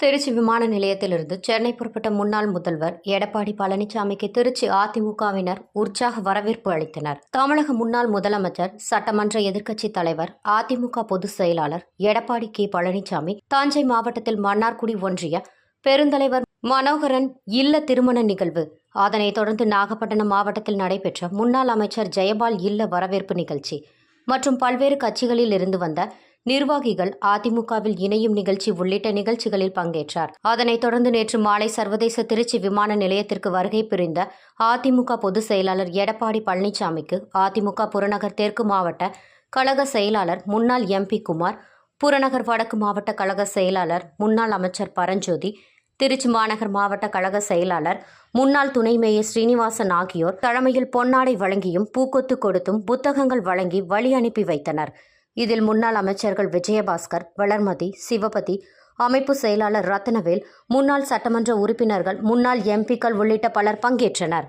திருச்சி விமான நிலையத்திலிருந்து சென்னை புறப்பட்ட முன்னாள் முதல்வர் எடப்பாடி பழனிசாமிக்கு திருச்சி அதிமுகவினர் உற்சாக வரவேற்பு அளித்தனர். தமிழக முன்னாள் முதலமைச்சர் சட்டமன்ற எதிர்க்கட்சித் தலைவர் அதிமுக பொதுச் செயலாளர் எடப்பாடி கே. பழனிசாமி தஞ்சை மாவட்டத்தில் மன்னார்குடி ஒன்றிய பெருந்தலைவர் மனோகரன் இல்ல திருமண நிகழ்வு. அதனைத் தொடர்ந்து நாகப்பட்டினம் மாவட்டத்தில் நடைபெற்ற முன்னாள் அமைச்சர் ஜெயபால் இல்ல வரவேற்பு நிகழ்ச்சி மற்றும் பல்வேறு கட்சிகளில் இருந்து வந்த நிர்வாகிகள் அதிமுகவில் இணையும் நிகழ்ச்சி உள்ளிட்ட நிகழ்ச்சிகளில் பங்கேற்றார். அதனைத் தொடர்ந்து நேற்று மாலை சர்வதேச திருச்சி விமான நிலையத்திற்கு வருகை புரிந்த அதிமுக பொதுச் செயலாளர் எடப்பாடி பழனிசாமிக்கு அதிமுக புறநகர் தெற்கு மாவட்ட கழக செயலாளர் முன்னாள் எம்பி குமார் புறநகர் வடக்கு மாவட்ட கழக செயலாளர் முன்னாள் அமைச்சர் பரஞ்சோதி திருச்சி மாநகர் மாவட்ட கழக செயலாளர் முன்னாள் துணை மேயர் ஸ்ரீனிவாசன் ஆகியோர் தலைமையில் பொன்னாடை வழங்கியும் பூக்கொத்து கொடுத்தும் புத்தகங்கள் வழங்கி வழி அனுப்பி வைத்தனர். இதில் முன்னாள் அமைச்சர்கள் விஜயபாஸ்கர் வளர்மதி சிவபதி அமைப்பு செயலாளர் ரத்னவேல் முன்னாள் சட்டமன்ற உறுப்பினர்கள் முன்னாள் எம்பிக்கள் உள்ளிட்ட பலர் பங்கேற்றனர்.